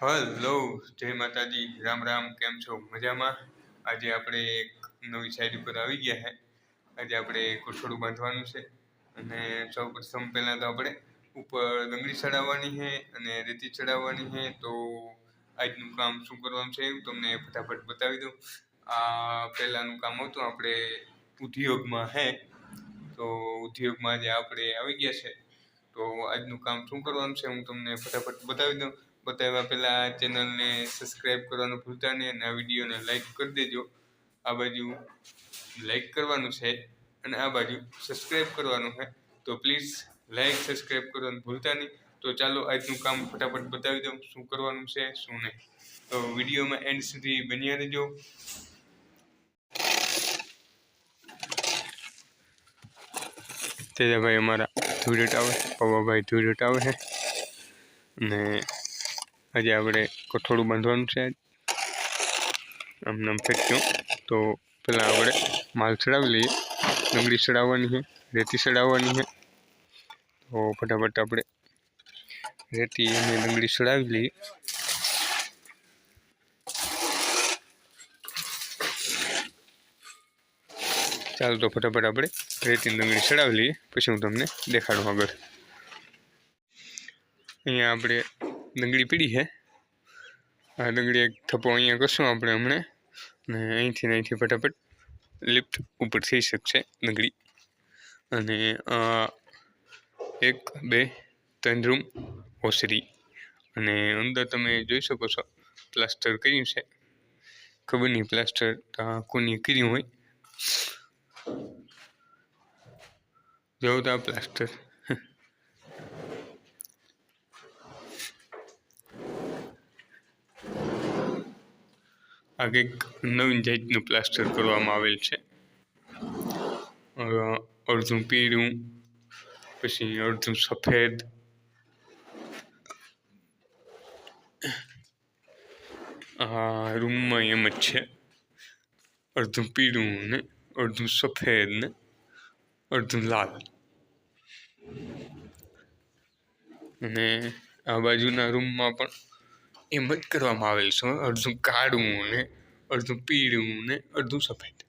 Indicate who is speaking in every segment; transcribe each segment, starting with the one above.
Speaker 1: Hello જય માતાજી, રામ રામ, કેમ છો? મજામાં? આજે આપણે એક નવી સાઈડ ઉપર આવી ગયા છે આજે આપણે કોઠોડું બાંધવાનું છે અને સૌ પ્રથમ પહેલાં તો આપણે ઉપર ડંગળી ચડાવવાની છે અને રેતી ચડાવવાની છે. તો આજનું કામ શું કરવાનું છે હું તમને ફટાફટ બતાવી દઉં. આ પહેલાંનું કામ હતું આપણે ઉદ્યોગમાં હે. તો ઉદ્યોગમાં જે આપણે આવી ગયા છે. તો આજનું કામ શું કરવાનું છે હું તમને ફટાફટ બતાવી દઉં. બતાવ્યા પહેલાં આ ચેનલને સબસ્ક્રાઈબ કરવાનું ભૂલતા નહીં અને આ વિડીયોને લાઈક કરી દેજો. આ બાજુ લાઈક કરવાનું છે અને આ બાજુ સબસ્ક્રાઈબ કરવાનું છે. તો પ્લીઝ લાઈક સબસ્ક્રાઈબ કરવાનું ભૂલતા નહીં. તો ચાલો આજનું કામ ફટાફટ બતાવી દઉં શું કરવાનું છે, શું નહીં. તો વિડીયોમાં એન્ડ સુધી બન્યા રહેજો. તેજાભાઈ અમારા ધૂળેટ આવે પવાભાઈ ધૂળેટ આવે છે. અને આજે આપણે કઠોળું બાંધવાનું છે આમ નામ ફેંક્યું. તો પહેલાં આપણે માલ ચડાવી લઈએ. ડુંગળી ચડાવવાની છે, રેતી ચડાવવાની છે. તો ફટાફટ આપણે રેતી અને ડુંગળી ચડાવી લઈએ. ચાલો તો ફટાફટ આપણે રેતી ડુંગળી ચડાવી લઈએ. પછી હું તમને દેખાડું આગળ. અહીંયા આપણે ડુંગળી પીડી છે આ ડુંગળી એક થપ્પો અહીંયા કરશું આપણે હમણાં. ને અહીંથી અહીંથી ફટાફટ લિફ્ટ ઉપર થઈ શકશે ડુંગળી અને આ એક, બે, ત્રણ રૂમ ઓસરી. અને અંદર તમે જોઈ શકો છો પ્લાસ્ટર કર્યું છે. ખબર નહીં પ્લાસ્ટર કોની કર્યું હોય. જવું તો આ પ્લાસ્ટર. આ કંઈક નવીન જાતનું પ્લાસ્ટર કરવામાં આવેલ છે. અડધું પીળું, પછી અડધું સફેદ. આ રૂમમાં એમ જ છે. અડધું પીળું ને અડધું સફેદ ને અડધું લાલ. અને આ બાજુના રૂમમાં પણ એમ જ કરવામાં આવેલ છે. અડધું કાળું ને અડધું પીળું ને અડધું સફેદ.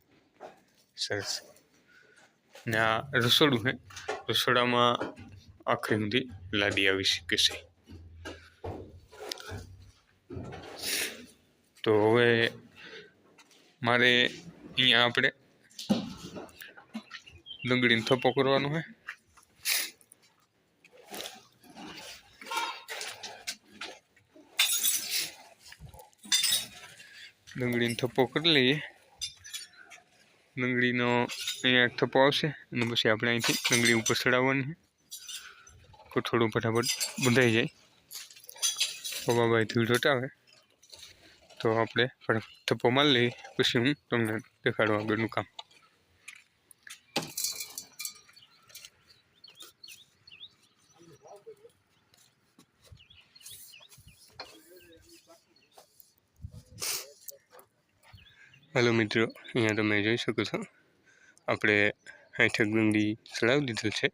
Speaker 1: સરસ. ને આ રસોડું છે રસોડામાં આખરી સુધી લાદી આવી શકે છે. તો હવે મારે અહીંયા આપણે ડુંગળીનો થપ્પો કરવાનો છે ડુંગળીનો થપ્પો કરી લઈએ. ડુંગળીનો અહીંયા એક થપ્પો આવશે અને પછી આપણે અહીંથી ડુંગળી ઉપર ચડાવવાની તો થોડું ફટાફટ બંધાઈ જાય. પપ્પાભાઈ ધૂળ હટાવે તો આપણે ફટાફટ થપ્પો મારી લઈએ. પછી હું તમને દેખાડવા આગળનું કામ. હેલો મિત્રો, અહીંયા તમે જોઈ શકો છો. આપણે હેઠક ડુંગળી ચડાવી દીધું છે.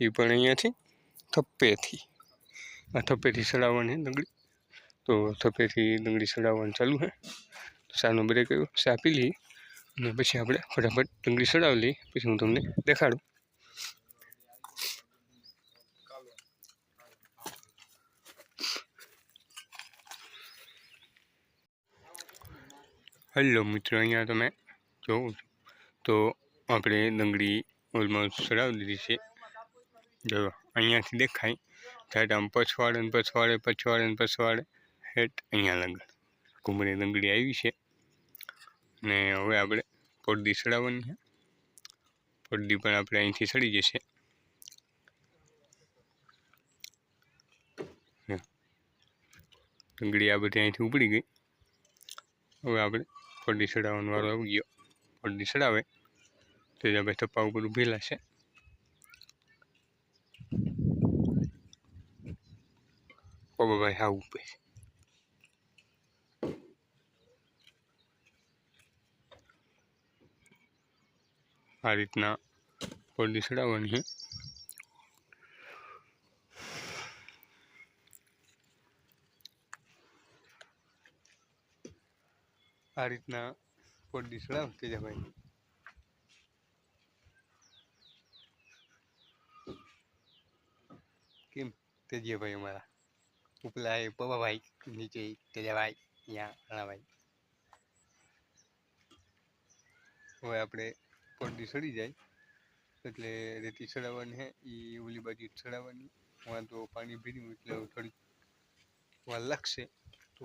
Speaker 1: એ પણ અહીંયાથી થપ્પેથી. આ થપ્પેથી ચડાવવાની ડુંગળી તો થપ્પેથી ડુંગળી ચડાવવાનું ચાલુ છે સાનો બ્રેક આવ્યો ચા પી લઈએ. અને પછી આપણે ફટાફટ ડુંગળી ચડાવી લઈએ. પછી હું તમને દેખાડું. હેલો મિત્રો, અહીંયા તમે જોઉં છો. તો આપણે ડુંગળી ઓલમોસ્ટ ચડાવી દીધી છે. જો, અહીંયાથી દેખાય. ત્યારે આમ પછવાડે ને પછવાડે પછવાડે ને પછવાડે. હેઠ અહીંયા લગન. કુંભળી ડુંગળી આવી છે. ને હવે આપણે પડદી ચડાવવાની છે. પડદી પણ આપણે અહીંથી ચડી જશે. ડુંગળી આ બધી અહીંથી ઉપડી ગઈ. હવે આપણે પડદી ચડાવવાનો વારો આવી ગયો. પડદી ચડાવે તેજા ભાઈ થપ્પા ઉપર ઊભેલા છે. પપ્પાભાઈ હા ઉભે આ રીતના પડદી ચડાવવાની છે. આ રીતના પોડી સળાવ તેજાભાઈ. કેમ તેજીયાભાઈ અમારા? ઉપલા એ પવાભાઈ નીચે તેજાભાઈ, અહીંયા રાણાભાઈ. હવે આપણે પડદી સડી જાય. એટલે રેતી ચડાવવાની હે એ ઓલી બાજુ ચડાવવાની વાં તો પાણી ભીર્યું, એટલે થોડીક વાર લાગશે. તો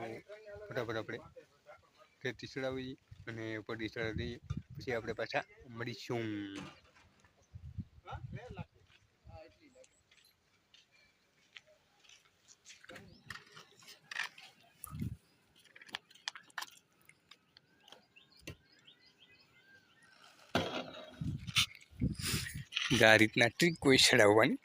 Speaker 1: ફટાફટ આપણે રેતી ચડાવી અને ઉપરથી ચડાવી દઈએ પછી આપણે પાછા મળીશું. આ રીતના ટ્રીક કોઈ ચડાવવાની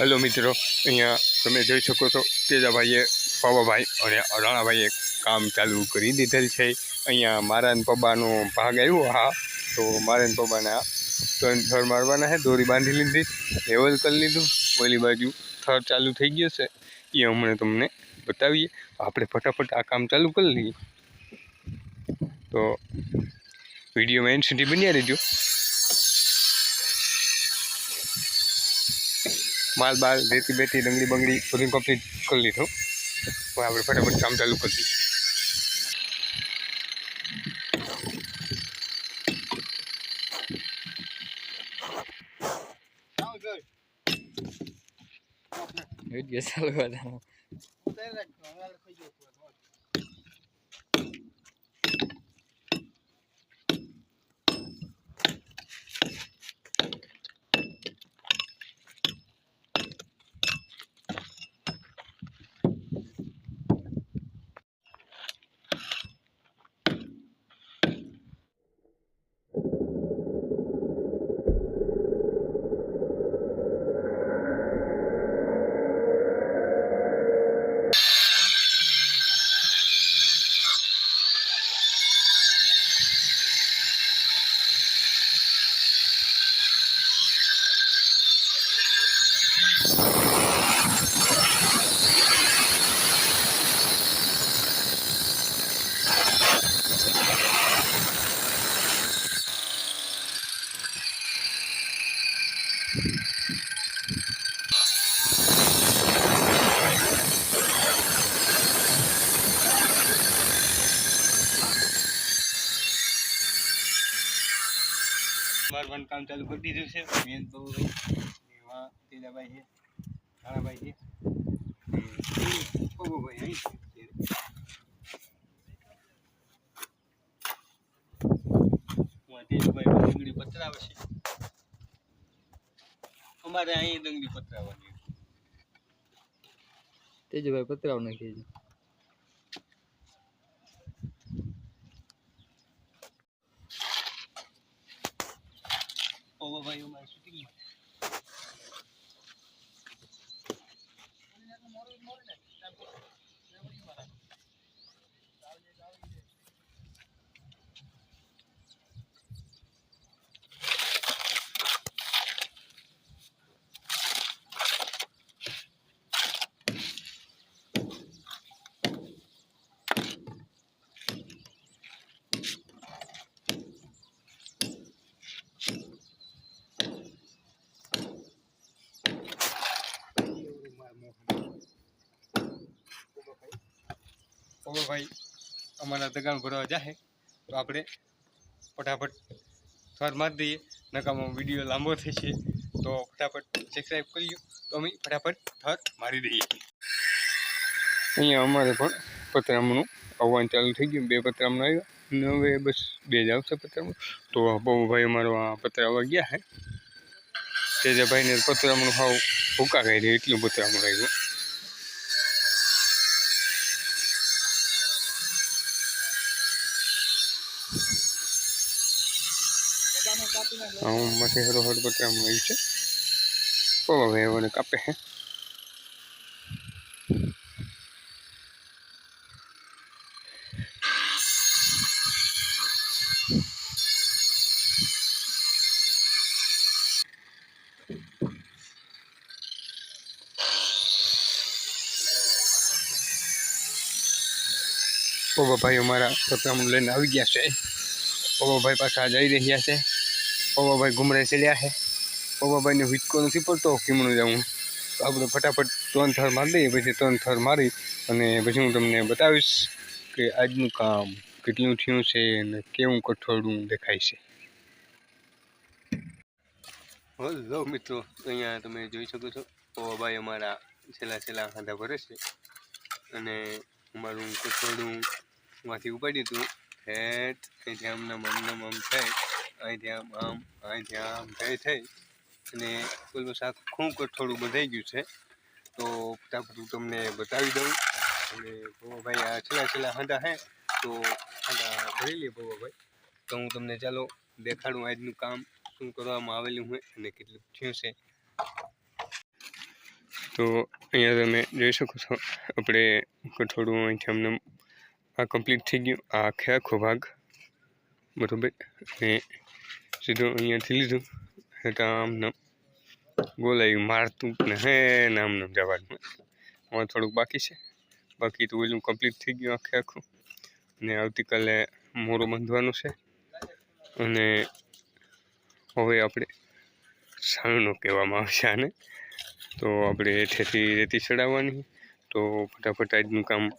Speaker 1: હેલો મિત્રો. અહીંયા તમે જોઈ શકો છો, તેજાભાઈએ પવાભાઈ અને રાણાભાઈએ કામ ચાલુ કરી દીધેલ છે. અહીંયા મારા પપ્પાનો ભાગ આવ્યો, હા. તો મારા ને પપ્પાને ત્રણ થર મારવાના છે, દોરી બાંધી લીધી, લેવલ કરી લીધું. ઓલી બાજુ થર ચાલુ થઈ ગયો છે. એ હમણાં તમને બતાવીએ. આપણે ફટાફટ આ કામ ચાલુ કરી લઈએ. તો વીડિયો એન્ડ સુધી બન્યા રહેજો. માલ બાલ રેતી બેતી ડંગળી બંગડી બધું કમ્પ્લીટ કરી લીધું. હવે આપણે ફટાફટ કામ ચાલુ કરી દઈએ.
Speaker 2: વીડિયો ચાલુ હતા ಅಂತ ಹೇಳಿದ್ರೆ
Speaker 1: મારવાનું કામ ચાલુ કરી દીધું છે મેન તો એમાં તેજાભાઈ છે રાણાભાઈ છે અને પપ્પુભાઈ અહીં છે હું તેજભાઈ ડુંગળી પતરાવે છે અમારે અહીં ડુંગળી પતરાવવાની
Speaker 2: તેજભાઈ પતરાવ નાખી છે
Speaker 1: પપ્પુભાઈ અમારે શૂટિંગમાં પપ્પુભાઈ અમારા દગાણ ભરવા જાહે. તો આપણે ફટાફટ થર મારી દઈએ. નકામાં વીડિયો લાંબો થશે. તો ફટાફટ સબસ્ક્રાઈબ કરી લો તો અમે ફટાફટ થર મારી દઈએ. અહીંયા અમારે પણ પતરામનું આવવાનું ચાલુ થઈ ગયું. બે પતરામણ આવ્યા. ને હવે બસ બે જ આવશે પતરામણ. તો બહુભાઈ અમારો આ પતરાવા ગયા હે. તેજાભાઈને પતરામણું હાવ ભૂકા દે એટલું પતરામણ આવ્યું. હું માટે હરો હર પતરામણ આવ્યું છે. પવા ભાઈ કાપે હે. પવાભાઈ અમારા પતરામણ લઈને આવી ગયા છે. પવાભાઈ પાછા જઈ રહ્યા છે. પવાભાઈ ઘુમરે ચડ્યા છે. પવાભાઈને હિચકો નથી પડતો કીમણું જવું તો આપણે ફટાફટ ત્રણ થર મારી દઈએ, પછી ત્રણ થર મારી અને પછી હું તમને બતાવીશ કે આજનું કામ કેટલું થયું છે અને કેવું કઠોળું દેખાય છે. હલો મિત્રો, અહીંયા તમે જોઈ શકો છો પવાભાઈ અમારા છેલ્લા છેલ્લા ખાધા ભરે છે. અને અમારું કઠોળું માંથી ઉપાડ્યું હતું હેઠ અહીંથી આમના આમનામ આમ થઈ અહીંથી આમ આમ અહીંથી આમ થઈ થઈ અને પેલું ખૂંક થોડું બધાઈ ગયું છે. તો ફટાફટ તમને બતાવી દઉં. અને ભાઈ આ છેલ્લા છેલ્લા હાંડા હે, તો હાંડા ભરી લઈએ ભાઈ તો હું તમને ચાલો દેખાડું આજનું કામ, શું કરવામાં આવેલું હોય અને કેટલું થયું છે. તો અહીંયા તમે જોઈ શકો છો, આપણે કઠોળું અહીંથી અમને આ કમ્પ્લીટ થઈ ગયું. આ આખે આખો ભાગ, બરાબર? અને સીધું અહીંયાથી લીધું. એટલે આમ નામ ગોલાયું મારતું ને હે નામ નામ જવાનું હવે થોડુંક બાકી છે. બાકી તો ઓલું કમ્પ્લીટ થઈ ગયું આખે આખું. અને આવતીકાલે મોરો બાંધવાનું છે. અને હવે આપણે સાણું કહેવામાં આવશે આને. તો આપણે હેઠેથી રેતી ચડાવવાની. તો ફટાફટ આજનું કામ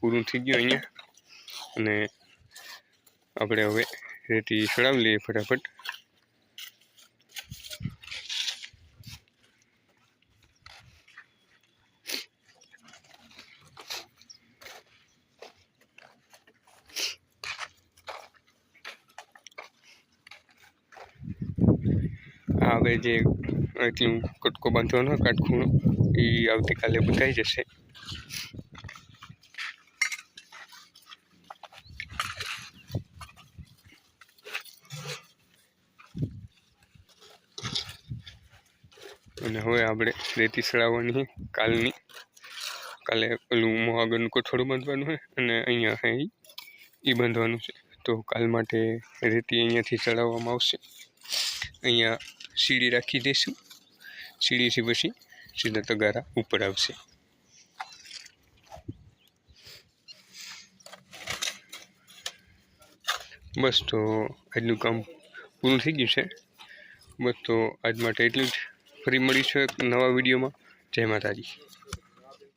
Speaker 1: પૂરું થઈ ગયું અહીંયા. અને આપણે હવે રેતી ચડાવી લઈએ ફટાફટ આ હવે જે એટલું કટકો બાંધવાનો કાટખૂણો એ આવતીકાલે બધાઈ જશે અને હવે આપણે રેતી ચડાવવાની છે, કાલની. કાલે પેલું મોહાગરનું કઠોળું બાંધવાનું છે અને અહીંયા છે એ બાંધવાનું છે. તો કાલ માટે રેતી અહીંયાથી ચડાવવામાં આવશે. અહીંયા સીડી રાખી દઈશું. સીડીથી પછી સીધા તગારા ઉપર આવશે. બસ તો આજનું કામ પૂરું થઈ ગયું છે. બસ તો આજ માટે એટલું જ. ફરી મળીશું એક નવા વિડીયોમાં. જય માતાજી.